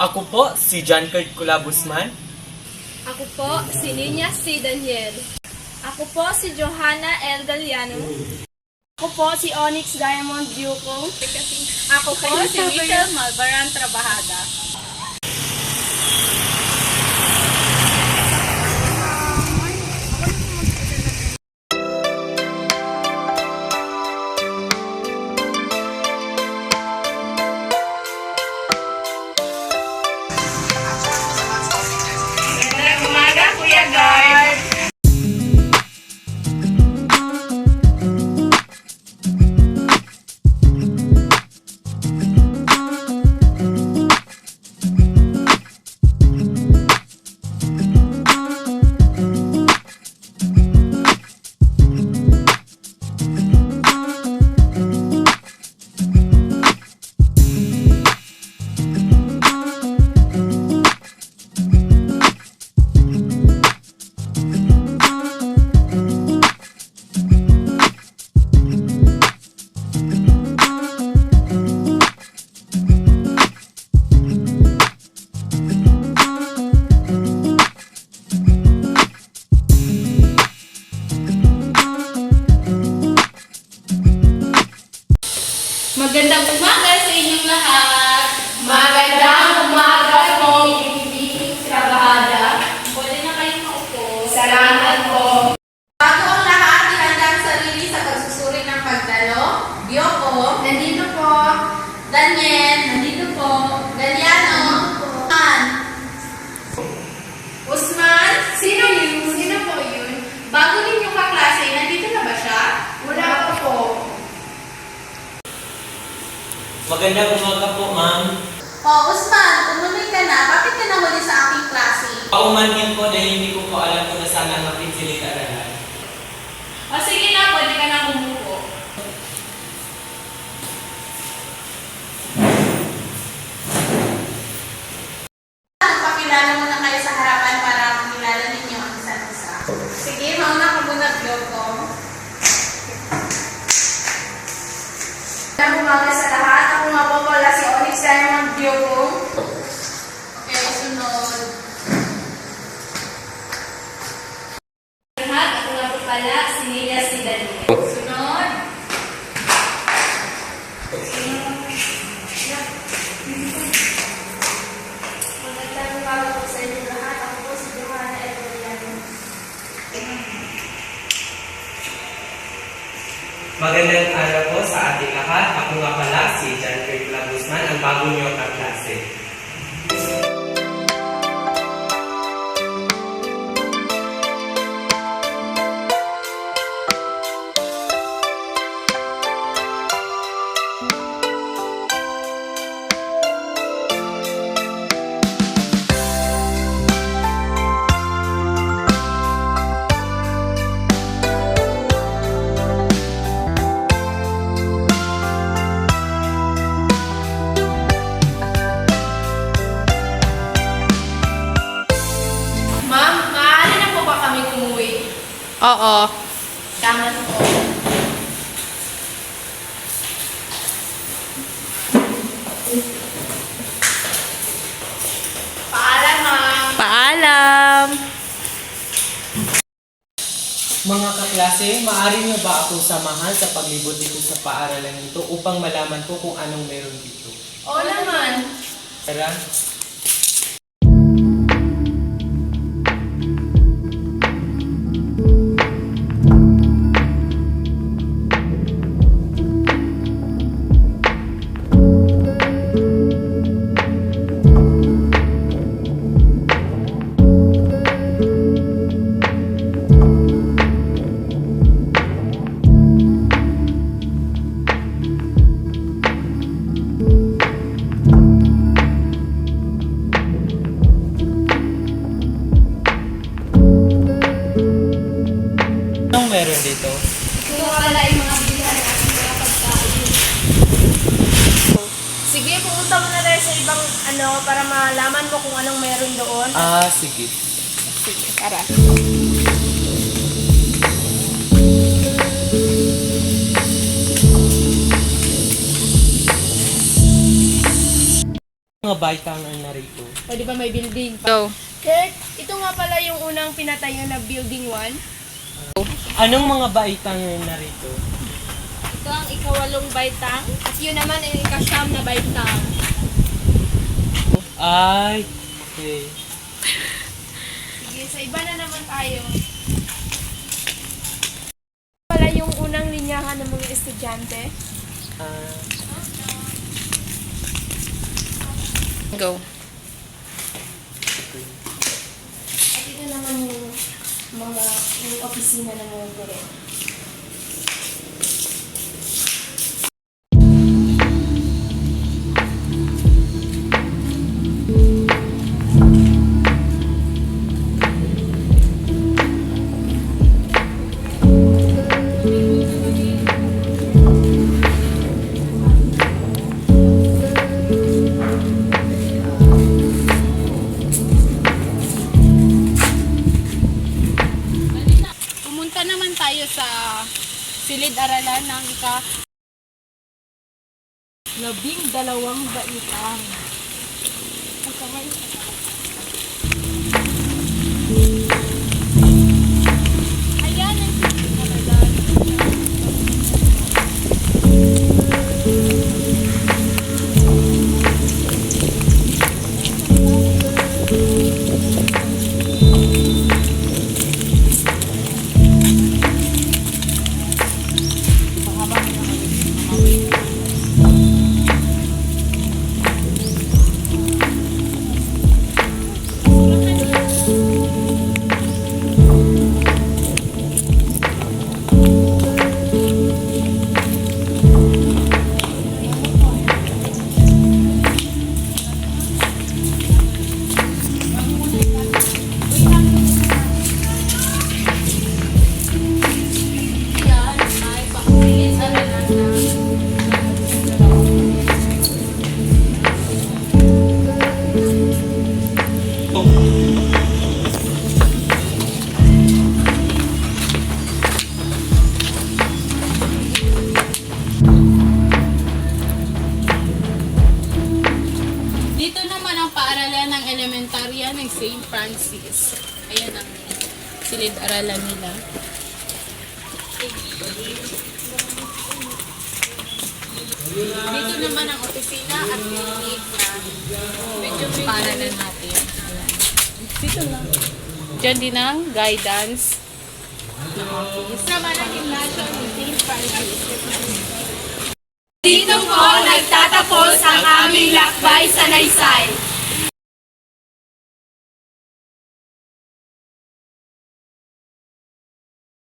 Ako po, si John Kurt Kulabusman. Ako po, si Ninya C. Daniel. Ako po, si Johanna L. Galiano. Ako po, si Onyx Diamond Duco. Ako po, si Michelle Malbaran Trabahada. Umaga, Magandang umaga po, ma'am. O, Usman, tumuloy ka na. Bakit ka nahuli sa aking klase? Paumanhin po dahil hindi ko po alam kung nasaan ang aking Diamond Bioko. Okay, sunod. Lahat, ako nga po pala, si. Sunod. Magandang umaga po sa inyo lahat. Ako po si Johanna. Magandang araw po sa ating lahat. Ako nga pala si John Kurt Kulabusman, ang bago niyo kaklase. Ma'am, Oo. Tama po. Paalam, ma'am. Paalam! Mga kaklase, maaari niyo ba akong samahan sa paglibot dito sa paaralan nito upang malaman ko kung anong meron dito? Oo naman. Tara. Meron dito? Ito nga pala yung mga bilihan ng ating mga pagkain. Sige, pumunta mo na tayo sa ibang ano para malaman mo kung anong meron doon. Ah, sige. Sige, tara. Mga baitang ang narito. O di ba may building pa? Go. Kurt, ito nga pala yung unang pinatayo na building 1. Anong mga baitang ang narito? Ito ang ikawalong baitang. At yun naman ay ikasyam na baitang. Ay, okay. Sige, sa iba na naman tayo. Pala yung unang linyahan ng mga estudyante. Ah, Go. At ito naman yung mga yung opisina ng mga naman tayo sa silid-aralan ng ika labing dalawang baitang. Ayan silid-aralan nila. Dito naman ang opisina at clinic na medyo paaralan natin. Ayan. Dito lang. Diyan din ang guidance na office. Naman ang gymnasium ni St. Francis. Dito po nagtatapos ang aming lakbay sa Naysay.